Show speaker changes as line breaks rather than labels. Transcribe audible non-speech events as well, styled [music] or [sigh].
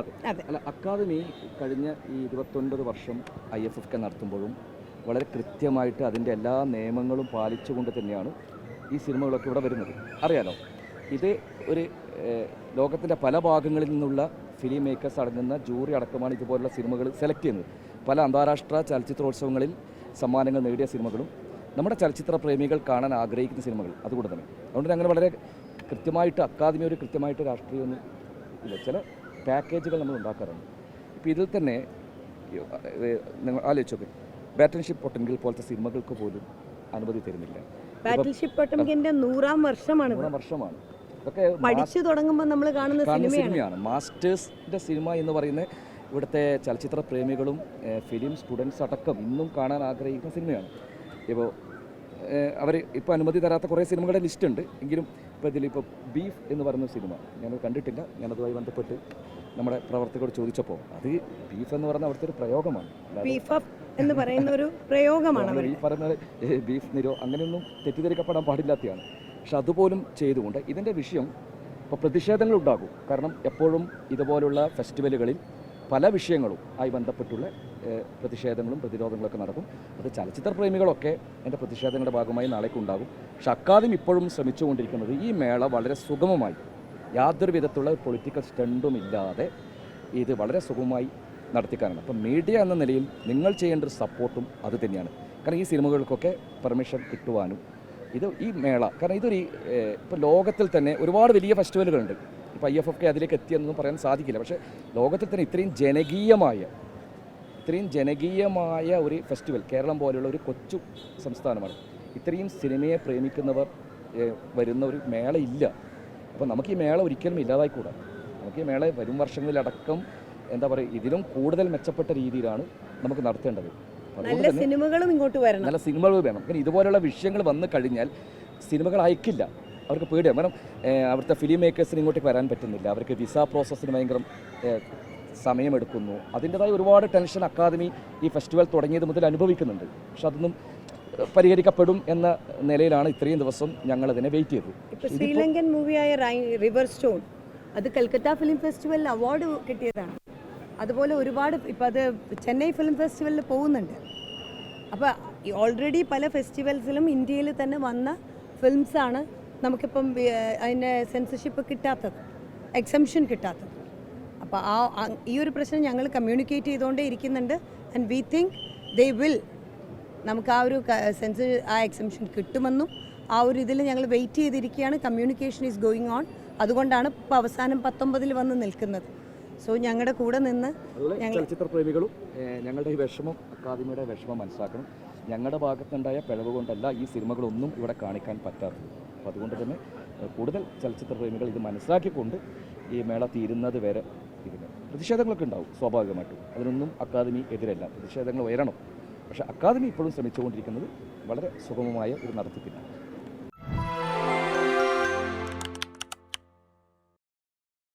അതെ. അല്ല അക്കാദമി കഴിഞ്ഞ ഈ ഇരുപത്തൊൻപത് വർഷം ഐ എഫ് എഫ് കെ നടത്തുമ്പോഴും വളരെ കൃത്യമായിട്ട് അതിന്റെ എല്ലാ നിയമങ്ങളും പാലിച്ചുകൊണ്ട് തന്നെയാണ് ഈ സിനിമകളൊക്കെ ഇവിടെ വരുന്നത്. അറിയാലോ? ഇത് ഒരു ലോകത്തിന്റെ പല ഭാഗങ്ങളിൽ നിന്നുള്ള ഫിലിം മേക്കേഴ്സ് അടങ്ങുന്ന ജൂറി അടക്കമാണ് ഇതുപോലുള്ള സിനിമകൾ സെലക്ട് ചെയ്യുന്നത്. പല അന്താരാഷ്ട്ര ചലച്ചിത്രോത്സവങ്ങളിൽ സമ്മാനങ്ങൾ നേടിയ സിനിമകളും നമ്മുടെ ചലച്ചിത്ര പ്രേമികൾ കാണാൻ ആഗ്രഹിക്കുന്ന സിനിമകൾ അതുകൊണ്ട് തന്നെ. അതുകൊണ്ട് തന്നെ അങ്ങനെ വളരെ കൃത്യമായിട്ട് അക്കാദമി ഒരു കൃത്യമായിട്ട് രാഷ്ട്രീയമൊന്നും ഇല്ല. ചില പാക്കേജുകൾ നമ്മൾ ഉണ്ടാക്കാറുണ്ട്. ഇപ്പോൾ ഇതിൽ തന്നെ നിങ്ങൾ ആലോചിച്ചോക്കെ ബാറ്റൺഷിപ്പ് പൊട്ടൻകിൽ പോലത്തെ സിനിമകൾക്ക് പോലും അനുമതി തരുന്നില്ല.
ബാറ്റിൽഷിപ്പ് പൊട്ടംകിന്റെ നൂറാം വർഷമാണ് ഇത്.
മൂന്നാം വർഷമാണ്. ഇതൊക്കെ
പഠിച്ചു തുടങ്ങുമ്പോൾ നമ്മൾ കാണുന്ന
കാണുന്ന
സിനിമയാണ്.
സിനിമയാണ്. മാസ്റ്റേഴ്സിന്റെ സിനിമ എന്ന് പറയുന്ന ഇവിടുത്തെ ചലച്ചിത്ര പ്രേമികളും ഫിലിം സ്റ്റുഡൻസ് അടക്കം ഇന്നും കാണാൻ ആഗ്രഹിക്കുന്ന സിനിമയാണ്. ഇപ്പോൾ അവർ ഇപ്പോൾ അനുമതി തരാത്ത കുറേ സിനിമകളുടെ ലിസ്റ്റ് ഉണ്ട്. എങ്കിലും ഇപ്പോൾ ഇതിലിപ്പോൾ ബീഫ് എന്ന് പറയുന്ന സിനിമ ഞാനത് കണ്ടിട്ടില്ല. ഞാനതുമായി ബന്ധപ്പെട്ട് നമ്മുടെ പ്രവർത്തകരോട് ചോദിച്ചപ്പോൾ അത് ബീഫ് എന്ന് പറയുന്ന അവിടുത്തെ ഒരു പ്രയോഗമാണ്.
ബീഫ് എന്ന് പറയുന്ന ഒരു [laughs] പ്രയോഗമാണ്
ഈ പറയുന്ന ബീഫ് നിരോ അങ്ങനെയൊന്നും തെറ്റിദ്ധരിക്കപ്പെടാൻ പാടില്ലാത്തതാണ് പക്ഷെ അതുപോലും ചെയ്തുകൊണ്ട് ഇതിന്റെ വിഷയം ഇപ്പോൾ പ്രതിഷേധങ്ങൾ ഉണ്ടാകും. കാരണം എപ്പോഴും ഇതുപോലുള്ള ഫെസ്റ്റിവലുകളിൽ പല വിഷയങ്ങളും ആയി ബന്ധപ്പെട്ടുള്ള പ്രതിഷേധങ്ങളും പ്രതിരോധങ്ങളൊക്കെ നടക്കും. അത് ചലച്ചിത്ര പ്രേമികളൊക്കെ എന്റെ പ്രതിഷേധങ്ങളുടെ ഭാഗമായി നാളേക്ക് ഉണ്ടാകും പക്ഷെ അക്കാദമി ഇപ്പോഴും ശ്രമിച്ചുകൊണ്ടിരിക്കുന്നത് ഈ മേള വളരെ സുഗമമായി യാതൊരു വിധത്തിലുള്ള പൊളിറ്റിക്കൽ സ്റ്റണ്ടും ഇല്ലാതെ ഇത് വളരെ സുഗമമായി നടത്തിക്കാനാണ്. അപ്പം മീഡിയ എന്ന നിലയിൽ നിങ്ങൾ ചെയ്യേണ്ട ഒരു സപ്പോർട്ടും അത് തന്നെയാണ്. കാരണം ഈ സിനിമകൾക്കൊക്കെ പെർമിഷൻ കിട്ടുവാനും ഇത് ഈ മേള കാരണം ഇതൊരു ഇപ്പോൾ ലോകത്തിൽ തന്നെ ഒരുപാട് വലിയ ഫെസ്റ്റിവലുകളുണ്ട്. ഇപ്പോൾ ഐ എഫ് എഫ് കെ അതിലേക്ക് എത്തിയെന്നൊന്നും പറയാൻ സാധിക്കില്ല. പക്ഷേ ലോകത്തിൽ തന്നെ ഇത്രയും ജനകീയമായ ഇത്രയും ജനകീയമായ ഒരു ഫെസ്റ്റിവൽ കേരളം പോലെയുള്ള ഒരു കൊച്ചു സംസ്ഥാനമാണ്. ഇത്രയും സിനിമയെ പ്രേമിക്കുന്നവർ വരുന്ന ഒരു മേള ഇല്ല. അപ്പോൾ നമുക്ക് ഈ മേള ഒരിക്കലും ഇല്ലാതായിക്കൂടാ. നമുക്ക് ഈ മേള വരും വർഷങ്ങളിലടക്കം എന്താ പറയുക ഇതിലും കൂടുതൽ മെച്ചപ്പെട്ട രീതിയിലാണ് നമുക്ക് നടത്തേണ്ടത്.
നല്ല സിനിമകളും ഇങ്ങോട്ട് വരണം.
നല്ല സിനിമകൾ വേണം. കാരണം ഇതുപോലെയുള്ള വിഷയങ്ങൾ വന്നു കഴിഞ്ഞാൽ സിനിമകൾ അയക്കില്ല. അവർക്ക് പേടിയാണ് കാരണം അവിടുത്തെ ഫിലിം മേക്കേഴ്സിന് ഇങ്ങോട്ടേക്ക് വരാൻ പറ്റുന്നില്ല. അവർക്ക് വിസ പ്രോസസ്സിന് ഭയങ്കര സമയമെടുക്കുന്നു. അതിന്റെതായ ഒരുപാട് ടെൻഷൻ അക്കാദമി ഈ ഫെസ്റ്റിവൽ തുടങ്ങിയത് മുതൽ അനുഭവിക്കുന്നുണ്ട്. പക്ഷെ അതൊന്നും പരിഹരിക്കപ്പെടും എന്ന നിലയിലാണ് ഇത്രയും ദിവസം ഞങ്ങൾ അതിനെ വെയിറ്റ് ചെയ്തത്
ശ്രീലങ്കൻ മൂവിയായ റിവർ സ്റ്റോൺ അത് കൽക്കത്ത ഫിലിം ഫെസ്റ്റിവലിൽ അവാർഡ് കിട്ടിയതാണ്. അതുപോലെ ഒരുപാട് ഇപ്പം അത് ചെന്നൈ ഫിലിം ഫെസ്റ്റിവലിൽ പോകുന്നുണ്ട്. അപ്പോൾ ഓൾറെഡി പല ഫെസ്റ്റിവൽസിലും ഇന്ത്യയിൽ തന്നെ വന്ന ഫിലിംസാണ് നമുക്കിപ്പം അതിന്റെ സെൻസർഷിപ്പ് കിട്ടാത്തത് എക്സംഷൻ കിട്ടാത്തത്. അപ്പോൾ ആ ഈ ഒരു പ്രശ്നം ഞങ്ങൾ കമ്മ്യൂണിക്കേറ്റ് ചെയ്തുകൊണ്ടേ ഇരിക്കുന്നുണ്ട്. And we think they will നമുക്ക് ആ ഒരു സെൻസ് ആ എക്സംഷൻ കിട്ടുമെന്നും ആ ഒരു ഇതിൽ ഞങ്ങൾ വെയിറ്റ് ചെയ്തിരിക്കുകയാണ്. കമ്മ്യൂണിക്കേഷൻ ഈസ് ഗോയിങ് ഓൺ അതുകൊണ്ടാണ് ഇപ്പോൾ അവസാനം പത്തൊമ്പതിൽ വന്ന് നിൽക്കുന്നത്. സോ ഞങ്ങളുടെ കൂടെ നിന്ന്
ചലച്ചിത്ര പ്രേമികളും ഞങ്ങളുടെ ഈ വിഷമം അക്കാദമിയുടെ വിഷമം മനസ്സിലാക്കണം. ഞങ്ങളുടെ ഭാഗത്തുണ്ടായ പിഴവ് കൊണ്ടല്ല ഈ സിനിമകളൊന്നും ഇവിടെ കാണിക്കാൻ പറ്റാത്തത്. അപ്പോൾ അതുകൊണ്ട് തന്നെ കൂടുതൽ ചലച്ചിത്ര പ്രേമികൾ ഇത് മനസ്സിലാക്കിക്കൊണ്ട് ഈ മേള തീരുന്നത് വരെ ഇതിന് പ്രതിഷേധങ്ങളൊക്കെ ഉണ്ടാവും സ്വാഭാവികമായിട്ടും. അതിനൊന്നും അക്കാദമി എതിരല്ല പ്രതിഷേധങ്ങൾ ഉയരണം. പക്ഷേ അക്കാദമി ഇപ്പോഴും ശ്രമിച്ചുകൊണ്ടിരിക്കുന്നത് വളരെ സുഗമമായ ഒരു നടത്തിപ്പില്ല